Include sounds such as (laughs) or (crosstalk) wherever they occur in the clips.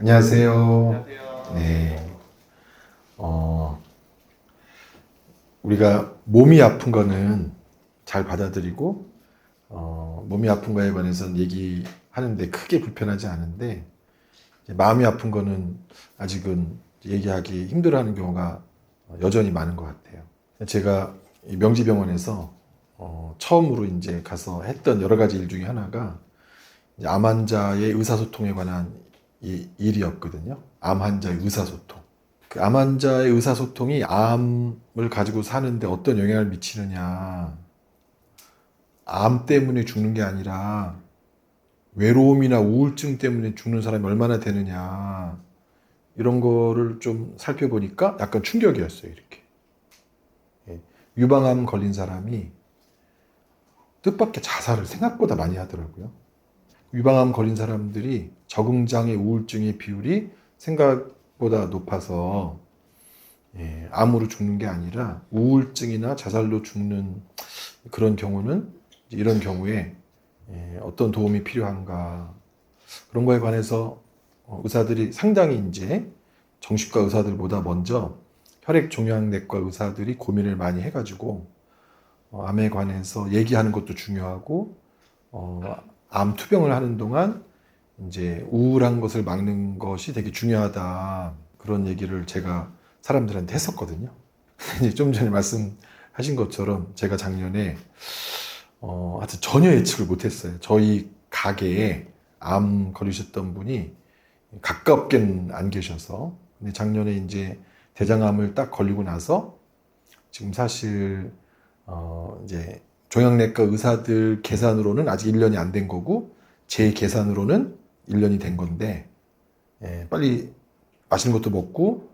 안녕하세요. 안녕하세요. 네. 어, 우리가 몸이 아픈 거는 잘 받아들이고, 어, 몸이 아픈 거에 관해서는 얘기하는데 크게 불편하지 않은데, 마음이 아픈 거는 아직은 얘기하기 힘들어하는 경우가 여전히 많은 것 같아요. 제가 이 명지병원에서 어, 처음으로 이제 가서 했던 여러 가지 일 중에 하나가 이제 암 환자의 의사소통에 관한 이 일이었거든요. 암 환자의 의사소통. 그 암 환자의 의사소통이 암을 가지고 사는데 어떤 영향을 미치느냐. 암 때문에 죽는 게 아니라 외로움이나 우울증 때문에 죽는 사람이 얼마나 되느냐. 이런 거를 좀 살펴보니까 약간 충격이었어요, 이렇게. 예. 유방암 걸린 사람이 뜻밖의 자살을 생각보다 많이 하더라고요. 유방암 걸린 사람들이 적응장애 우울증의 비율이 생각보다 높아서 예, 암으로 죽는 게 아니라 우울증이나 자살로 죽는 그런 경우는 이런 경우에 예, 어떤 도움이 필요한가. 그런 거에 관해서 어, 의사들이 상당히 이제 정신과 의사들보다 먼저 혈액종양내과 의사들이 고민을 많이 해가지고 어, 암에 관해서 얘기하는 것도 중요하고 어, 암 투병을 하는 동안 이제 우울한 것을 막는 것이 되게 중요하다 그런 얘기를 제가 사람들한테 했었거든요. (laughs) 이제 좀 전에 말씀하신 것처럼 제가 작년에 어, 하여튼 전혀 예측을 못했어요. 저희 가게에 암 걸리셨던 분이 가깝게는 안 계셔서 근데 작년에 이제 대장암을 딱 걸리고 나서 지금 사실 어, 이제 종양내과 의사들 계산으로는 아직 1년이 안 된 거고 제 계산으로는 1년이 된 건데 예, 빨리 맛있는 것도 먹고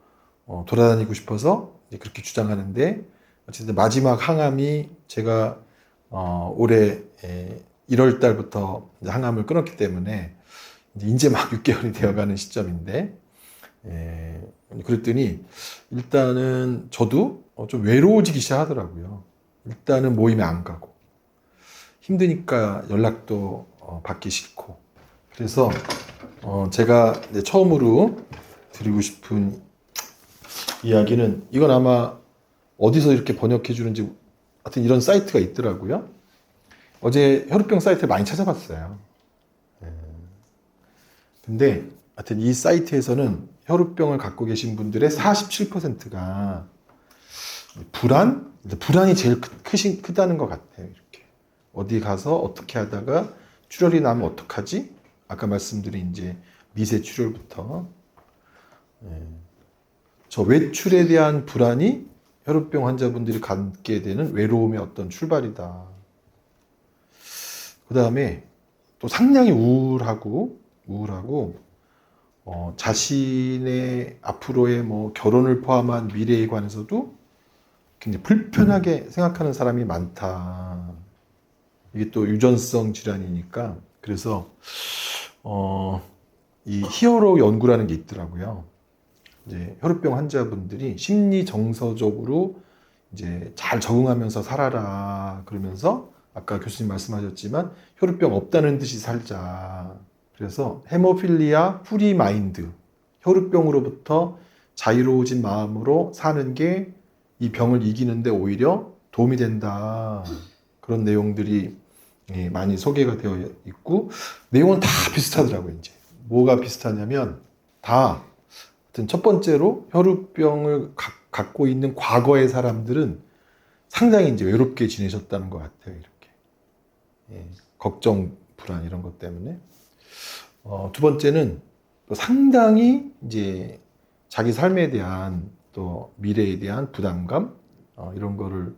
어, 돌아다니고 싶어서 그렇게 주장하는데 어쨌든 마지막 항암이 제가 어, 올해 예, 1월 달부터 항암을 끊었기 때문에 이제, 이제 막 (laughs) 6개월이 되어가는 시점인데 예, 그랬더니 일단은 저도 어, 좀 외로워지기 시작하더라고요. 일단은 모임에 안 가고 힘드니까 연락도 어, 받기 싫고 그래서 어, 제가 처음으로 드리고 싶은 이야기는 이건 아마 어디서 이렇게 번역해 주는지 하여튼 이런 사이트가 있더라고요. 어제 혈우병 사이트를 많이 찾아봤어요. 예. 근데 하여튼 이 사이트에서는 혈우병을 갖고 계신 분들의 47%가 불안? 불안이 제일 크, 크신, 크다는 것 같아요. 어디 가서 어떻게 하다가 출혈이 나면 어떡하지? 아까 말씀드린 이제 미세 출혈부터. 예. 저 외출에 대한 불안이 혈우병 환자분들이 갖게 되는 외로움의 어떤 출발이다. 그 다음에 또 상당히 우울하고, 우울하고, 어, 자신의 앞으로의 뭐 결혼을 포함한 미래에 관해서도 굉장히 불편하게 생각하는 사람이 많다. 이게 또 유전성 질환이니까 그래서 어, 이 히어로 연구라는 게 있더라고요. 이제 혈우병 환자분들이 심리 정서적으로 이제 잘 적응하면서 살아라 그러면서 아까 교수님 말씀하셨지만 혈우병 없다는 듯이 살자. 그래서 헤모필리아 프리 마인드 혈우병으로부터 자유로워진 마음으로 사는 게 이 병을 이기는데 오히려 도움이 된다. 그런 내용들이 예, 많이 소개가 되어 있고 내용은 다 비슷하더라고요. 이제 뭐가 비슷하냐면 다 하여튼 첫 번째로 혈우병을 가, 갖고 있는 과거의 사람들은 상당히 이제 외롭게 지내셨다는 것 같아요. 이렇게 예, 걱정, 불안 이런 것 때문에 어, 두 번째는 또 상당히 이제 자기 삶에 대한 또 미래에 대한 부담감 어, 이런 거를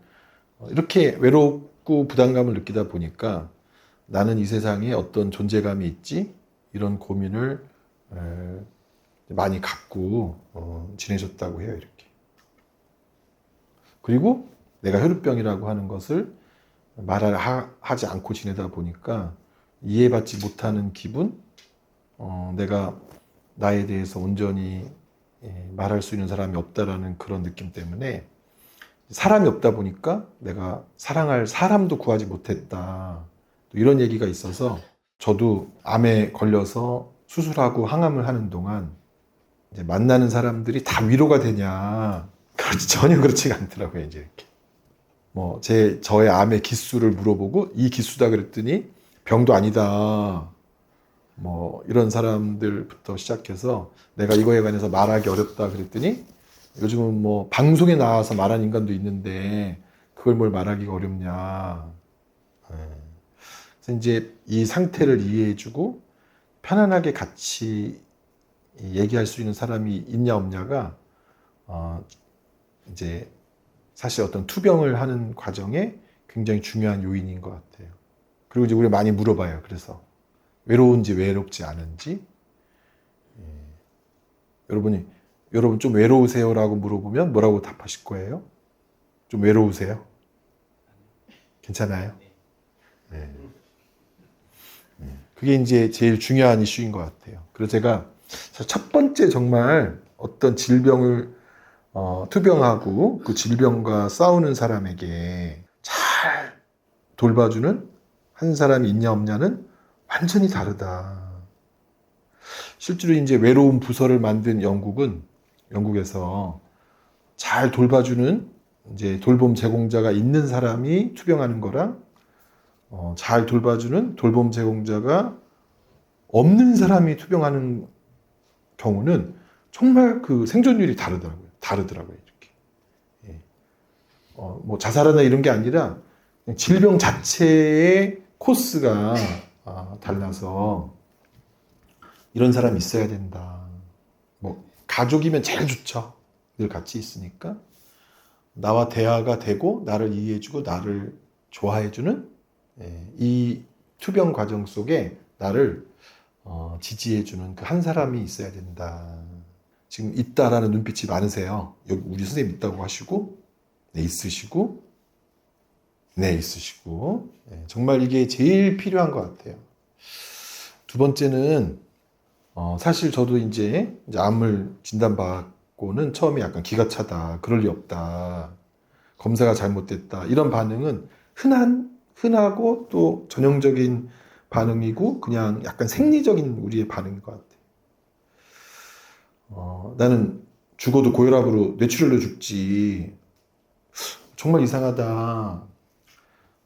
어, 이렇게 외롭 고 부담감을 느끼다 보니까 나는 이 세상에 어떤 존재감이 있지? 이런 고민을 에, 많이 갖고 어, 지내셨다고 해요 이렇게. 그리고 내가 혈우병이라고 하는 것을 말을 하, 하지 않고 지내다 보니까 이해받지 못하는 기분? 어, 내가 나에 대해서 온전히 예, 말할 수 있는 사람이 없다라는 그런 느낌 때문에 사람이 없다 보니까 내가 사랑할 사람도 구하지 못했다. 또 이런 얘기가 있어서 저도 암에 걸려서 수술하고 항암을 하는 동안 이제 만나는 사람들이 다 위로가 되냐? 그렇지 전혀 그렇지가 않더라고요 이제 이렇게. 뭐 제 저의 암의 기수를 물어보고 이 기수다 그랬더니 병도 아니다. 뭐 이런 사람들부터 시작해서 내가 이거에 관해서 말하기 어렵다 그랬더니 요즘은 뭐 방송에 나와서 말하는 인간도 있는데 그걸 뭘 말하기가 어렵냐. 예. 그래서 이제 이 상태를 이해해주고 편안하게 같이 얘기할 수 있는 사람이 있냐 없냐가 어 이제 사실 어떤 투병을 하는 과정에 굉장히 중요한 요인인 것 같아요. 그리고 이제 우리가 많이 물어봐요. 그래서 외로운지 외롭지 않은지. 예. 여러분이 여러분 좀 외로우세요라고 물어보면 뭐라고 답하실 거예요? 좀 외로우세요? 괜찮아요? 네. 네. 그게 이제 제일 중요한 이슈인 것 같아요. 그래서 제가 첫 번째 정말 어떤 질병을 어, 투병하고 그 질병과 싸우는 사람에게 잘 돌봐주는 한 사람이 있냐 없냐는 완전히 다르다. 실제로 이제 외로운 부서를 만든 영국은 영국에서 잘 돌봐주는 이제 돌봄 제공자가 있는 사람이 투병하는 거랑 어, 잘 돌봐주는 돌봄 제공자가 없는 사람이 투병하는 경우는 정말 그 생존율이 다르더라고요. 다르더라고요. 이렇게. 예. 어, 뭐 자살하나 이런 게 아니라 질병 자체의 코스가 아, 달라서 이런 사람이 있어야 된다. 뭐 가족이면 제일 좋죠. 늘 같이 있으니까 나와 대화가 되고 나를 이해해주고 나를 좋아해주는 예, 이 투병 과정 속에 나를 어, 지지해주는 그 한 사람이 있어야 된다. 지금 있다라는 눈빛이 많으세요. 여기 우리 선생님 있다고 하시고, 네, 있으시고, 네, 있으시고. 예, 정말 이게 제일 필요한 것 같아요. 두 번째는, 어, 사실 저도 이제, 이제 암을 진단받고는 처음에 약간 기가 차다. 그럴 리 없다. 검사가 잘못됐다. 이런 반응은 흔한, 흔하고 또 전형적인 반응이고 그냥 약간 생리적인 우리의 반응인 것 같아요. 어, 나는 죽어도 고혈압으로 뇌출혈로 죽지. 정말 이상하다.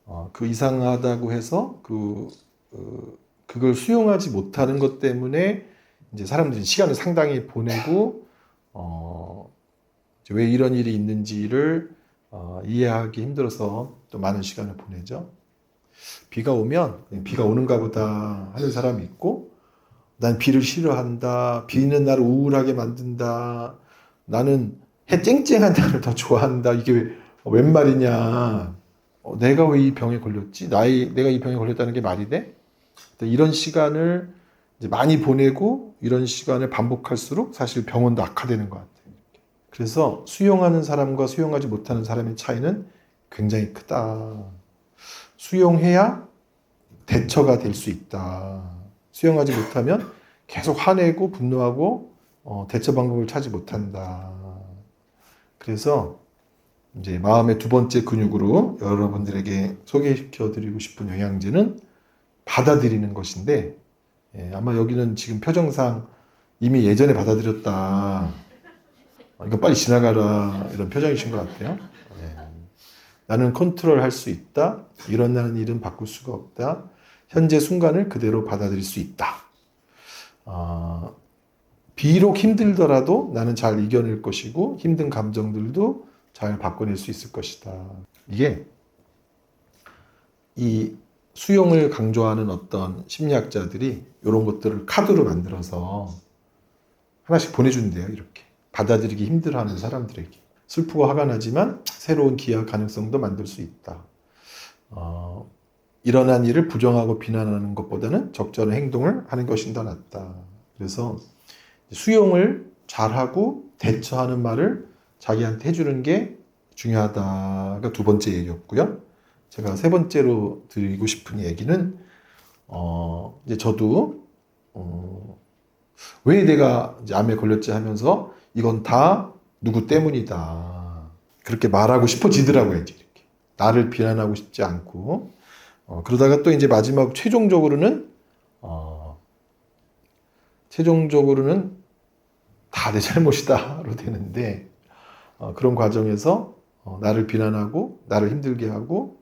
어, 그 이상하다고 해서 그, 그 그걸 수용하지 못하는 것 때문에 이제 사람들이 시간을 상당히 보내고 어, 왜 이런 일이 있는지를 어, 이해하기 힘들어서 또 많은 시간을 보내죠. 비가 오면 비가 오는가 보다 하는 사람이 있고 난 비를 싫어한다. 비는 나를 우울하게 만든다. 나는 해 쨍쨍한 날을 더 좋아한다. 이게 왜- 웬 말이냐. 어, 내가 왜 이 병에 걸렸지? 나이, 내가 이 병에 걸렸다는 게 말이 돼? 이런 시간을 많이 보내고 이런 시간을 반복할수록 사실 병원도 악화되는 것 같아요. 그래서 수용하는 사람과 수용하지 못하는 사람의 차이는 굉장히 크다. 수용해야 대처가 될 수 있다. 수용하지 못하면 계속 화내고 분노하고 어, 대처 방법을 찾지 못한다. 그래서 이제 마음의 두 번째 근육으로 여러분들에게 소개시켜 드리고 싶은 영양제는 받아들이는 것인데 예, 아마 여기는 지금 표정상 이미 예전에 받아들였다. 어, 이거 빨리 지나가라 이런 표정이신 것 같아요. 예. 나는 컨트롤 할 수 있다. 일어나는 일은 바꿀 수가 없다. 현재 순간을 그대로 받아들일 수 있다. 아, 비록 힘들더라도 나는 잘 이겨낼 것이고 힘든 감정들도 잘 바꿔낼 수 있을 것이다. 이게 이 수용을 강조하는 어떤 심리학자들이 이런 것들을 카드로 만들어서 하나씩 보내준대요. 이렇게 받아들이기 힘들어하는 사람들에게 슬프고 화가 나지만 새로운 기약 가능성도 만들 수 있다. 어, 일어난 일을 부정하고 비난하는 것보다는 적절한 행동을 하는 것이 더 낫다. 그래서 수용을 잘하고 대처하는 말을 자기한테 해주는 게 중요하다가 두 번째 얘기였고요. 제가 세 번째로 드리고 싶은 얘기는 어, 이제 저도 어, 왜 내가 암에 걸렸지 하면서 이건 다 누구 때문이다. 그렇게 말하고 싶어지더라고요, 이제 이렇게. 나를 비난하고 싶지 않고. 어, 그러다가 또 이제 마지막 최종적으로는, 어, 최종적으로는 다 내 잘못이다로 되는데 어, 그런 과정에서 어, 나를 비난하고 나를 힘들게 하고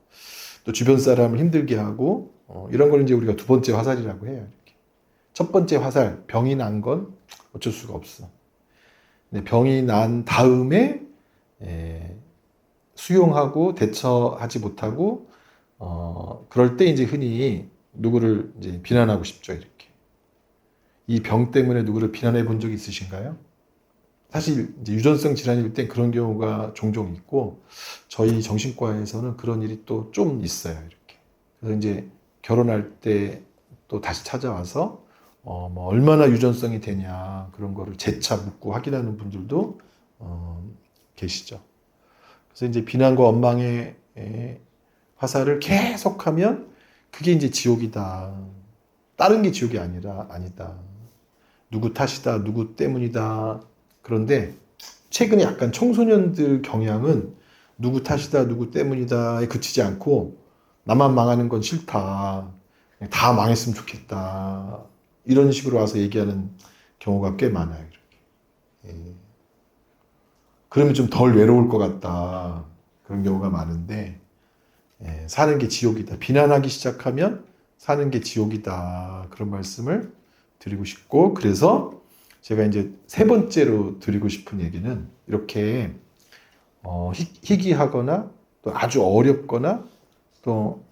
또 주변 사람을 힘들게 하고 어, 이런 걸 이제 우리가 두 번째 화살이라고 해요. 이렇게. 첫 번째 화살 병이 난 건 어쩔 수가 없어. 근데 병이 난 다음에 에, 수용하고 대처하지 못하고 어, 그럴 때 이제 흔히 누구를 이제 비난하고 싶죠 이렇게. 이 병 때문에 누구를 비난해 본 적이 있으신가요? 사실 유전성 질환일 때 그런 경우가 종종 있고 저희 정신과에서는 그런 일이 또 좀 있어요 이렇게. 그래서 이제 결혼할 때 또 다시 찾아와서 어, 뭐 얼마나 유전성이 되냐 그런 거를 재차 묻고 확인하는 분들도 어, 계시죠. 그래서 이제 비난과 원망의 에, 화살을 계속하면 그게 이제 지옥이다. 다른 게 지옥이 아니라 아니다. 누구 탓이다, 누구 때문이다. 그런데 최근에 약간 청소년들 경향은 누구 탓이다, 누구 때문이다에 그치지 않고 나만 망하는 건 싫다. 다 망했으면 좋겠다. 이런 식으로 와서 얘기하는 경우가 꽤 많아요. 이렇게. 예. 그러면 좀 덜 외로울 것 같다. 그런 경우가 많은데 예, 사는 게 지옥이다. 비난하기 시작하면 사는 게 지옥이다. 그런 말씀을 드리고 싶고 그래서 제가 이제 세 번째로 드리고 싶은 얘기는 이렇게 어, 희, 희귀하거나 또 아주 어렵거나 또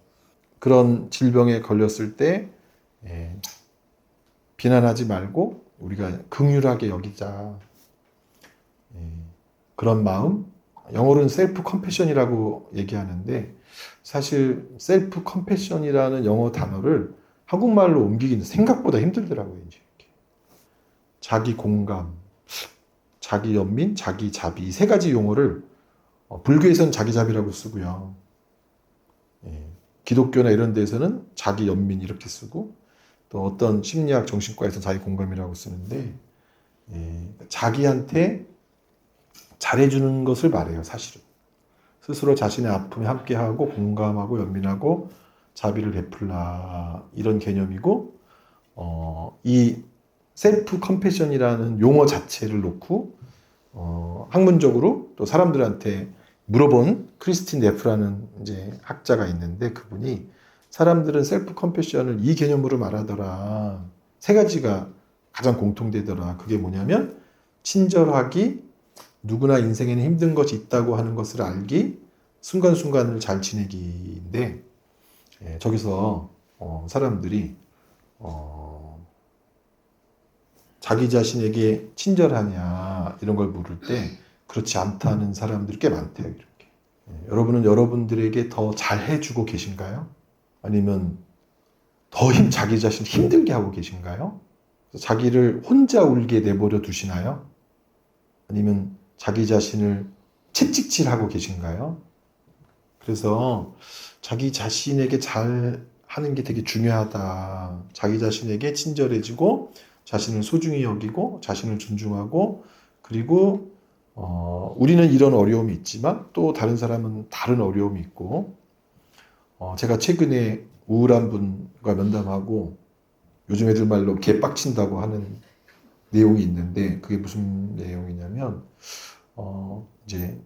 그런 질병에 걸렸을 때 예, 비난하지 말고 우리가 긍휼하게 여기자 예, 그런 마음 영어로는 셀프 컴패션이라고 얘기하는데 사실 셀프 컴패션이라는 영어 단어를 한국말로 옮기기는 생각보다 힘들더라고요. 이제. 자기 공감, 자기 연민, 자기 자비 이 세 가지 용어를 어, 불교에서는 자기 자비라고 쓰고요. 예, 기독교나 이런 데서는 자기 연민 이렇게 쓰고 또 어떤 심리학 정신과에서는 자기 공감이라고 쓰는데 예, 자기한테 잘해주는 것을 말해요. 사실은 스스로 자신의 아픔에 함께하고 공감하고 연민하고 자비를 베풀라 이런 개념이고 어, 이 셀프 컴패션이라는 용어 자체를 놓고 어, 학문적으로 또 사람들한테 물어본 크리스틴 네프라는 이제 학자가 있는데 그분이 사람들은 셀프 컴패션을 이 개념으로 말하더라. 세 가지가 가장 공통되더라. 그게 뭐냐면 친절하기 누구나 인생에는 힘든 것이 있다고 하는 것을 알기 순간순간을 잘 지내기인데 예, 저기서 어, 사람들이 어, 자기 자신에게 친절하냐 이런 걸 물을 때 그렇지 않다는 사람들이 꽤 많대요. 이렇게 예, 여러분은 여러분들에게 더 잘 해주고 계신가요? 아니면 더 힘, 자기 자신 힘들게 하고 계신가요? 자기를 혼자 울게 내버려 두시나요? 아니면 자기 자신을 채찍질하고 계신가요? 그래서 자기 자신에게 잘 하는 게 되게 중요하다. 자기 자신에게 친절해지고 자신을 소중히 여기고 자신을 존중하고 그리고 어, 우리는 이런 어려움이 있지만 또 다른 사람은 다른 어려움이 있고 어, 제가 최근에 우울한 분과 면담하고 요즘 애들 말로 개 빡친다고 하는 내용이 있는데 그게 무슨 내용이냐면 어, 이제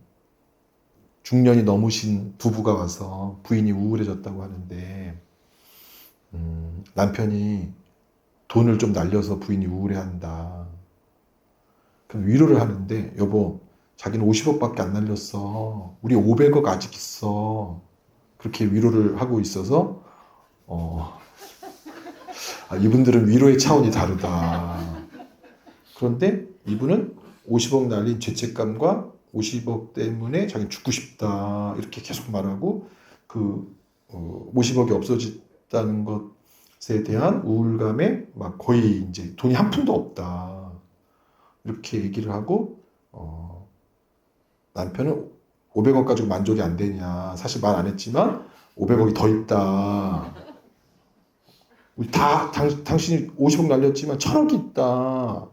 중년이 넘으신 부부가 와서 부인이 우울해졌다고 하는데 음, 남편이 돈을 좀 날려서 부인이 우울해한다. 그럼 위로를 하는데 여보 자기는 50억밖에 안 날렸어. 우리 500억 아직 있어. 그렇게 위로를 하고 있어서 어, 아, 이분들은 위로의 차원이 다르다. 그런데 이분은 50억 날린 죄책감과 50억 때문에 자기 죽고 싶다 이렇게 계속 말하고 그 어, 50억이 없어졌다는 것 에 대한 우울감에 막 거의 이제 돈이 한 푼도 없다. 이렇게 얘기를 하고 어, 남편은 500억 가지고 만족이 안 되냐. 사실 말 안 했지만 500억이 더 있다. 우리 다 당, 당신이 50억 날렸지만 천억이 있다.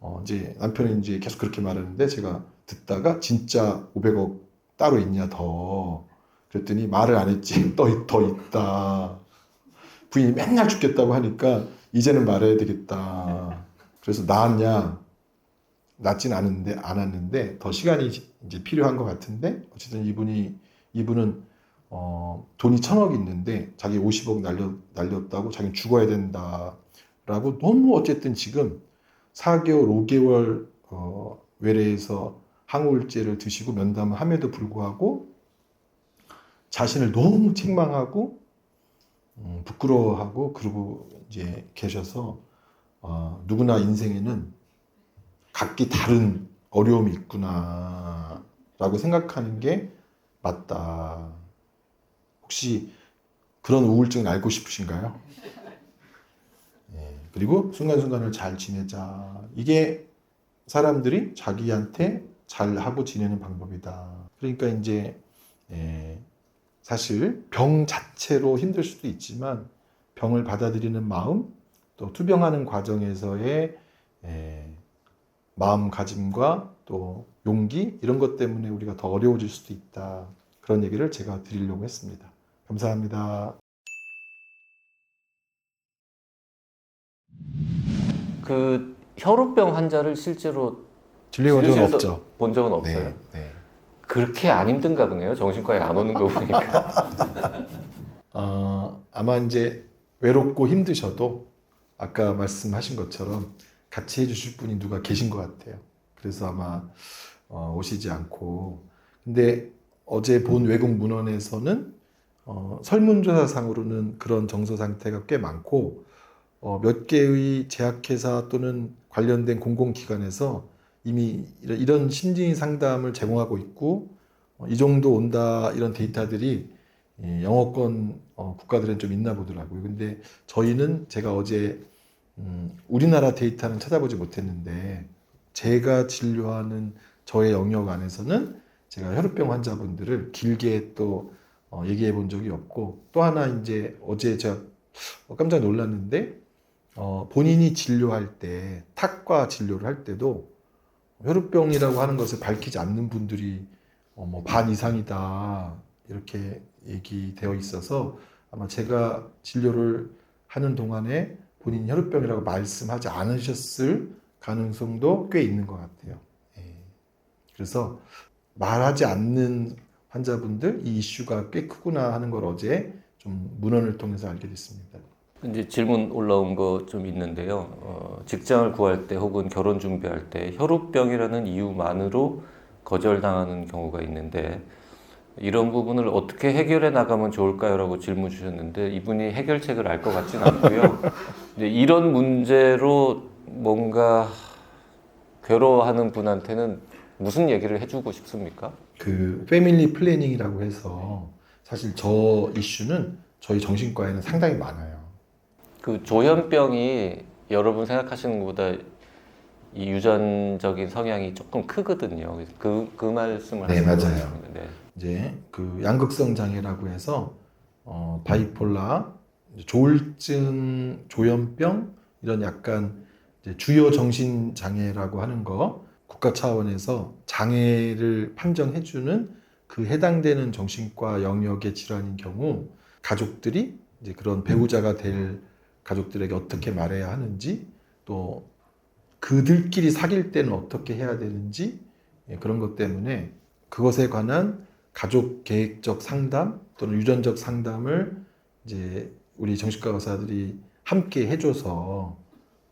어, 이제 남편은 이제 계속 그렇게 말하는데 제가 듣다가 진짜 500억 따로 있냐 더. 그랬더니 말을 안 했지. (laughs) 더, 더 있다 부인이 맨날 죽겠다고 하니까 이제는 말해야 되겠다. 그래서 나았냐 낫진 않은데 않았는데 더 시간이 이제 필요한 것 같은데 어쨌든 이분이 이분은 어, 돈이 천억 있는데 자기 50억 날려 날렸다고 자기는 죽어야 된다라고 너무 어쨌든 지금 4개월 5개월 어, 외래에서 항우울제를 드시고 면담을 함에도 불구하고 자신을 너무 책망하고 음, 부끄러워하고 그러고 이제 계셔서 어, 누구나 인생에는 각기 다른 어려움이 있구나라고 생각하는 게 맞다. 혹시 그런 우울증 알고 싶으신가요? 예, 그리고 순간순간을 잘 지내자. 이게 사람들이 자기한테 잘 하고 지내는 방법이다. 그러니까 이제 예, 사실 병 자체로 힘들 수도 있지만 병을 받아들이는 마음 또 투병하는 과정에서의 예, 마음가짐과 또 용기 이런 것 때문에 우리가 더 어려워질 수도 있다. 그런 얘기를 제가 드리려고 했습니다. 감사합니다. 그 혈우병 환자를 실제로 진료한 적은 없죠. 본 적은 없어요. 네, 네. 그렇게 안 힘든가 보네요. 정신과에 안 오는 거 보니까. (laughs) 어, 아마 이제 외롭고 힘드셔도 아까 말씀하신 것처럼 같이 해주실 분이 누가 계신 것 같아요. 그래서 아마 어, 오시지 않고 근데 어제 본 외국 문헌에서는 어, 설문조사상으로는 그런 정서 상태가 꽤 많고 어, 몇 개의 제약회사 또는 관련된 공공기관에서 이미 이런, 심리 상담을 제공하고 있고 어, 이 정도 온다 이런 데이터들이 이 영어권 어, 국가들은 좀 있나 보더라고요. 근데 저희는 제가 어제 음, 우리나라 데이터는 찾아보지 못했는데 제가 진료하는 저의 영역 안에서는 제가 혈우병 환자분들을 길게 또 어, 얘기해 본 적이 없고 또 하나 이제 어제 제가 어, 깜짝 놀랐는데 어, 본인이 진료할 때 탁과 진료를 할 때도 혈우병이라고 하는 것을 밝히지 않는 분들이 어, 뭐반 이상이다 이렇게 얘기되어 있어서 아마 제가 진료를 하는 동안에 본인 혈우병이라고 말씀하지 않으셨을 가능성도 꽤 있는 것 같아요. 예. 그래서 말하지 않는 환자분들 이 이슈가 꽤 크구나 하는 걸 어제 좀 문헌을 통해서 알게 됐습니다. 이제 질문 올라온 거 좀 있는데요. 어, 직장을 구할 때 혹은 결혼 준비할 때 혈우병이라는 이유만으로 거절당하는 경우가 있는데 이런 부분을 어떻게 해결해 나가면 좋을까요?라고 질문 주셨는데 이분이 해결책을 알 것 같진 않고요. (laughs) 이제 이런 문제로 뭔가 괴로워하는 분한테는 무슨 얘기를 해주고 싶습니까? 그 패밀리 플래닝이라고 해서 사실 저 이슈는 저희 정신과에는 상당히 많아요. 그 조현병이 여러분 생각하시는 것보다 이 유전적인 성향이 조금 크거든요. 그래서 그, 그 말씀을 네, 맞아요. 네. 이제 그 양극성 장애라고 해서 어, 바이폴라, 조울증, 조현병 이런 약간 주요 정신 장애라고 하는 거 국가 차원에서 장애를 판정해 주는 그 해당되는 정신과 영역의 질환인 경우 가족들이 이제 그런 배우자가 될 가족들에게 어떻게 말해야 하는지 또 그들끼리 사귈 때는 어떻게 해야 되는지 예, 그런 것 때문에 그것에 관한 가족 계획적 상담 또는 유전적 상담을 이제 우리 정신과 의사들이 함께 해줘서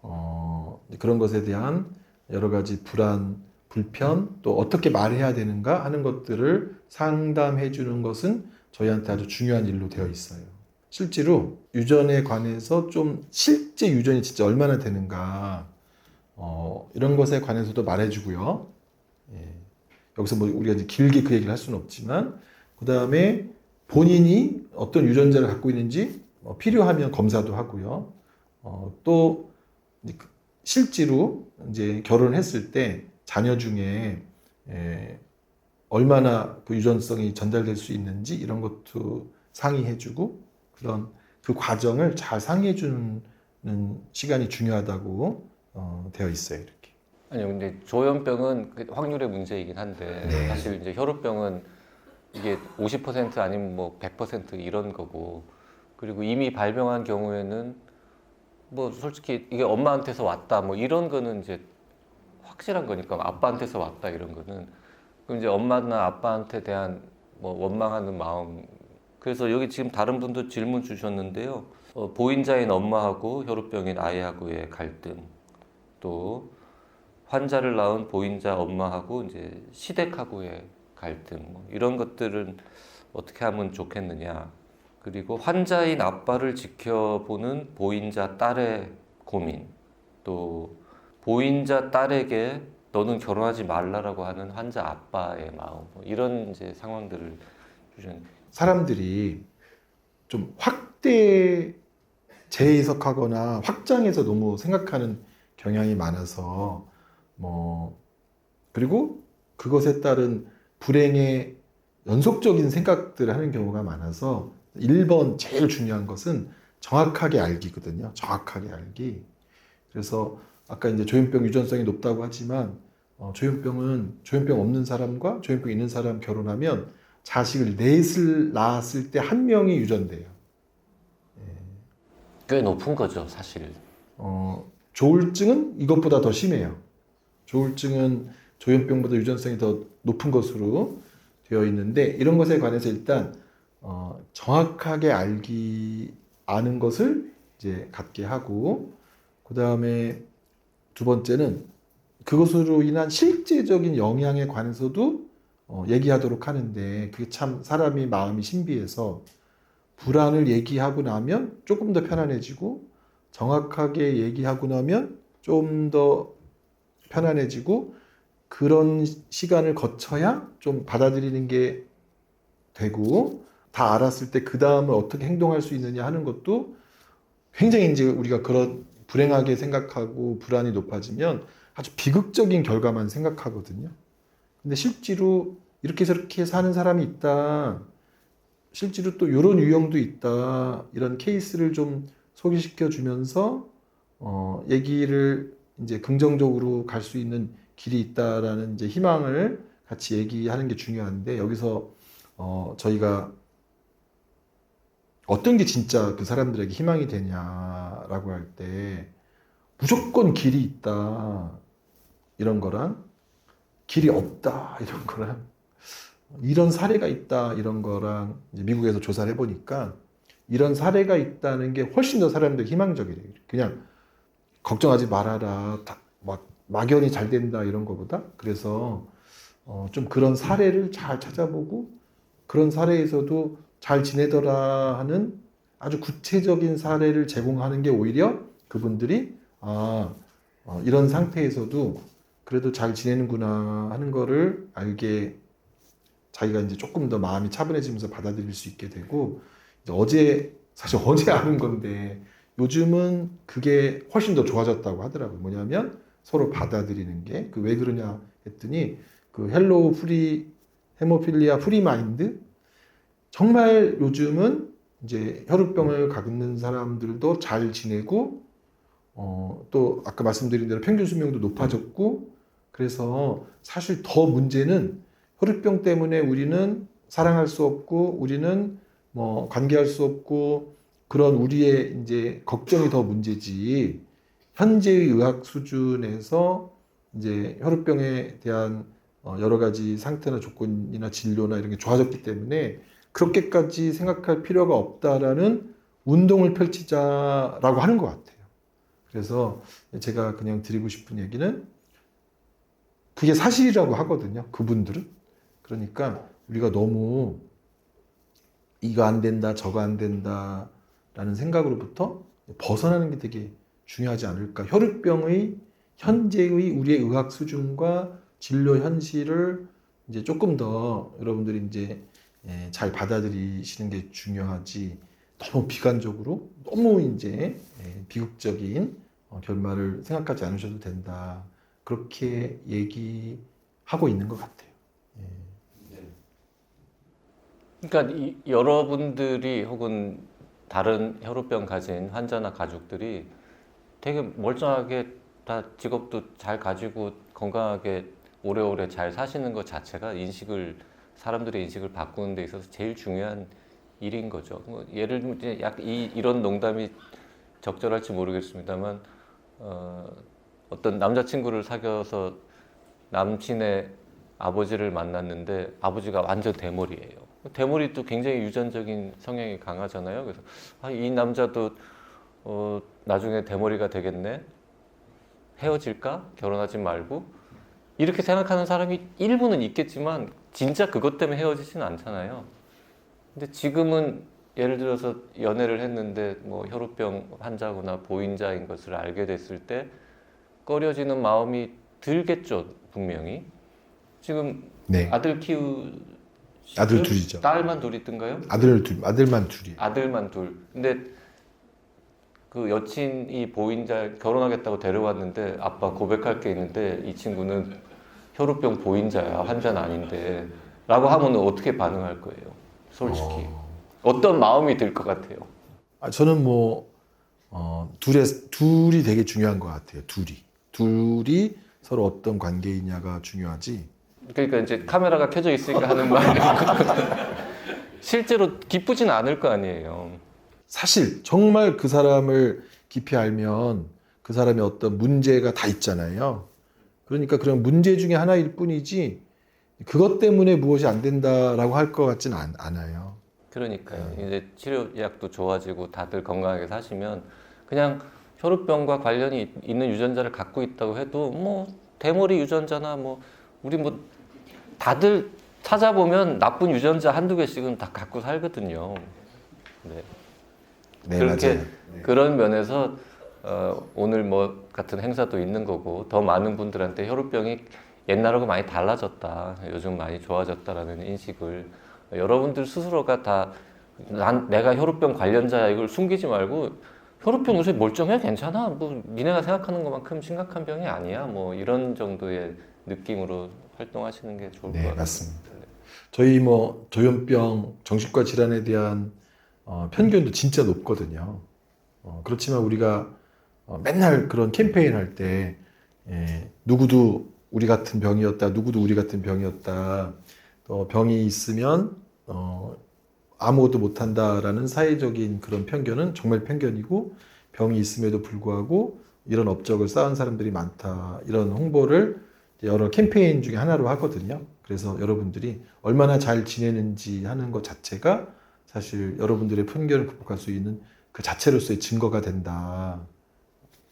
어, 그런 것에 대한 여러 가지 불안, 불편 또 어떻게 말해야 되는가 하는 것들을 상담해 주는 것은 저희한테 아주 중요한 일로 되어 있어요. 실제로 유전에 관해서 좀 실제 유전이 진짜 얼마나 되는가 어, 이런 것에 관해서도 말해주고요. 예. 여기서 뭐 우리가 이제 길게 그 얘기를 할 수는 없지만 그 다음에 본인이 어떤 유전자를 갖고 있는지 어, 필요하면 검사도 하고요. 어, 또 이제 그 실제로 이제 결혼했을 때 자녀 중에 에, 얼마나 그 유전성이 전달될 수 있는지 이런 것도 상의해주고 그런 그 과정을 잘 상의해 주는 시간이 중요하다고 어, 되어 있어요 이렇게. 아니요, 근데 조현병은 그 확률의 문제이긴 한데 네. 사실 이제 혈우병은 이게 50% 아니면 뭐 100% 이런 거고 그리고 이미 발병한 경우에는 뭐 솔직히 이게 엄마한테서 왔다 뭐 이런 거는 이제 확실한 거니까 아빠한테서 왔다 이런 거는 그럼 이제 엄마나 아빠한테 대한 뭐 원망하는 마음 그래서 여기 지금 다른 분도 질문 주셨는데요. 어, 보인자인 엄마하고 혈우병인 아이하고의 갈등 또 환자를 낳은 보인자 엄마하고 이제 시댁하고의 갈등 뭐 이런 것들은 어떻게 하면 좋겠느냐. 그리고 환자인 아빠를 지켜보는 보인자 딸의 고민 또 보인자 딸에게 너는 결혼하지 말라라고 하는 환자 아빠의 마음 뭐 이런 이제 상황들을 주신 사람들이 좀 확대 재해석하거나 확장해서 너무 생각하는 경향이 많아서 뭐 그리고 그것에 따른 불행의 연속적인 생각들을 하는 경우가 많아서 1번 제일 중요한 것은 정확하게 알기거든요. 정확하게 알기. 그래서 아까 이제 조현병 유전성이 높다고 하지만 어, 조현병은 조현병 없는 사람과 조현병 있는 사람 결혼하면 자식을 넷을 낳았을 때 한 명이 유전돼요. 꽤 높은 거죠 사실 어, 조울증은 이것보다 더 심해요. 조울증은 조현병보다 유전성이 더 높은 것으로 되어 있는데 이런 것에 관해서 일단 어, 정확하게 알기 아는 것을 이제 갖게 하고 그 다음에 두 번째는 그것으로 인한 실제적인 영향에 관해서도 어, 얘기하도록 하는데 그게 참 사람이 마음이 신비해서 불안을 얘기하고 나면 조금 더 편안해지고 정확하게 얘기하고 나면 좀 더 편안해지고 그런 시간을 거쳐야 좀 받아들이는 게 되고 다 알았을 때 그 다음을 어떻게 행동할 수 있느냐 하는 것도 굉장히 이제 우리가 그런 불행하게 생각하고 불안이 높아지면 아주 비극적인 결과만 생각하거든요. 근데 실제로 이렇게 저렇게 사는 사람이 있다. 실제로 또 이런 유형도 있다. 이런 케이스를 좀 소개시켜 주면서 어, 얘기를 이제 긍정적으로 갈 수 있는 길이 있다라는 이제 희망을 같이 얘기하는 게 중요한데 여기서 어, 저희가 어떤 게 진짜 그 사람들에게 희망이 되냐라고 할 때 무조건 길이 있다 이런 거랑 길이 없다 이런 거랑 이런 사례가 있다 이런 거랑 미국에서 조사를 해보니까 이런 사례가 있다는 게 훨씬 더 사람들 희망적이래요. 그냥 걱정하지 말아라. 다, 막 막연히 잘 된다 이런 거보다 그래서 어, 좀 그런 사례를 잘 찾아보고 그런 사례에서도 잘 지내더라 하는 아주 구체적인 사례를 제공하는 게 오히려 그분들이 아 어, 이런 상태에서도 그래도 잘 지내는구나 하는 거를 알게 자기가 이제 조금 더 마음이 차분해지면서 받아들일 수 있게 되고 어제 사실 (laughs) 어제 아는 건데 요즘은 그게 훨씬 더 좋아졌다고 하더라고요. 뭐냐면 서로 받아들이는 게 그 왜 그러냐 했더니 그 헬로우 프리 헤모필리아 프리 마인드 정말 요즘은 이제 혈우병을 갖는 사람들도 잘 지내고 어, 또 아까 말씀드린 대로 평균 수명도 높아졌고 그래서 사실 더 문제는 혈우병 때문에 우리는 사랑할 수 없고 우리는 뭐 관계할 수 없고 그런 우리의 이제 걱정이 더 문제지 현재의 의학 수준에서 이제 혈우병에 대한 어, 여러 가지 상태나 조건이나 진료나 이런 게 좋아졌기 때문에 그렇게까지 생각할 필요가 없다라는 운동을 펼치자라고 하는 것 같아요. 그래서 제가 그냥 드리고 싶은 얘기는 그게 사실이라고 하거든요. 그분들은. 그러니까 우리가 너무 이거 안 된다, 저거 안 된다 라는 생각으로부터 벗어나는 게 되게 중요하지 않을까. 혈우병의 현재의 우리의 의학 수준과 진료 현실을 이제 조금 더 여러분들이 이제 예, 잘 받아들이시는 게 중요하지. 너무 비관적으로 너무 이제 예, 비극적인 어, 결말을 생각하지 않으셔도 된다. 그렇게 얘기하고 있는 것 같아요. 그러니까 이, 여러분들이 혹은 다른 혈우병 가진 환자나 가족들이 되게 멀쩡하게 다 직업도 잘 가지고 건강하게 오래오래 잘 사시는 것 자체가 인식을 사람들의 인식을 바꾸는 데 있어서 제일 중요한 일인 거죠. 뭐 예를 들면 약 이, 이런 농담이 적절할지 모르겠습니다만 어, 어떤 남자친구를 사귀어서 남친의 아버지를 만났는데 아버지가 완전 대머리예요. 대머리도 굉장히 유전적인 성향이 강하잖아요. 그래서 아, 이 남자도 어, 나중에 대머리가 되겠네. 헤어질까? 결혼하지 말고 이렇게 생각하는 사람이 일부는 있겠지만 진짜 그것 때문에 헤어지진 않잖아요. 근데 지금은 예를 들어서 연애를 했는데 뭐 혈우병 환자거나 보인자인 것을 알게 됐을 때 꺼려지는 마음이 들겠죠 분명히. 지금 네. 아들 키우 아들 둘이죠. 딸만 둘 있던가요? 아들 둘, 아들만 둘이에요. 아들만 둘. 근데 그 여친이 보인자 결혼하겠다고 데려왔는데 아빠 고백할 게 있는데 이 친구는 혈우병 보인자야 환자는 아닌데 라고 하면 어떻게 반응할 거예요? 솔직히 어... 떤 마음이 들 것 같아요? 아, 저는 뭐 어, 둘의 둘이 되게 중요한 것 같아요. 둘이 둘이 서로 어떤 관계이냐가 중요하지. 그러니까 이제 카메라가 켜져 있으니까 하는 말이 (laughs) 실제로 기쁘진 않을 거 아니에요. 사실 정말 그 사람을 깊이 알면 그 사람의 어떤 문제가 다 있잖아요. 그러니까 그런 문제 중에 하나일 뿐이지 그것 때문에 무엇이 안 된다라고 할 것 같지는 않, 않아요. 그러니까요. 이제 치료약도 좋아지고 다들 건강하게 사시면 그냥 혈우병과 관련이 있- 있는 유전자를 갖고 있다고 해도 뭐 대머리 유전자나 뭐 우리 뭐 다들 찾아보면 나쁜 유전자 한두 개씩은 다 갖고 살거든요. 네. 네, 그렇게 맞아요. 그런 면에서 어, 오늘 뭐 같은 행사도 있는 거고 더 많은 분들한테 혈우병이 옛날하고 많이 달라졌다 요즘 많이 좋아졌다라는 인식을 여러분들 스스로가 다 난 내가 혈우병 관련자야 이걸 숨기지 말고 혈우병 요새 멀쩡해 괜찮아 뭐 니네가 생각하는 것만큼 심각한 병이 아니야 뭐 이런 정도의 느낌으로 활동하시는 게 좋을 것 네, 같아요. 맞습니다. 저희 뭐 조현병, 정신과 질환에 대한 어, 편견도 진짜 높거든요. 어, 그렇지만 우리가 어, 맨날 그런 캠페인 할때 예, 누구도 우리 같은 병이었다, 누구도 우리 같은 병이었다, 또 병이 있으면 어, 아무것도 못한다라는 사회적인 그런 편견은 정말 편견이고 병이 있음에도 불구하고 이런 업적을 쌓은 사람들이 많다 이런 홍보를 여러 캠페인 중에 하나로 하거든요. 그래서 여러분들이 얼마나 잘 지내는지 하는 것 자체가 사실 여러분들의 편견을 극복할 수 있는 그 자체로서의 증거가 된다.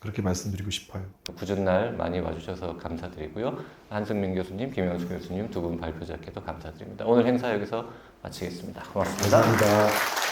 그렇게 말씀드리고 싶어요. 굳은 날 많이 와주셔서 감사드리고요. 한승민 교수님, 김영수 교수님 두 분 발표자께도 감사드립니다. 오늘 행사 여기서 마치겠습니다. 고맙습니다. 감사합니다.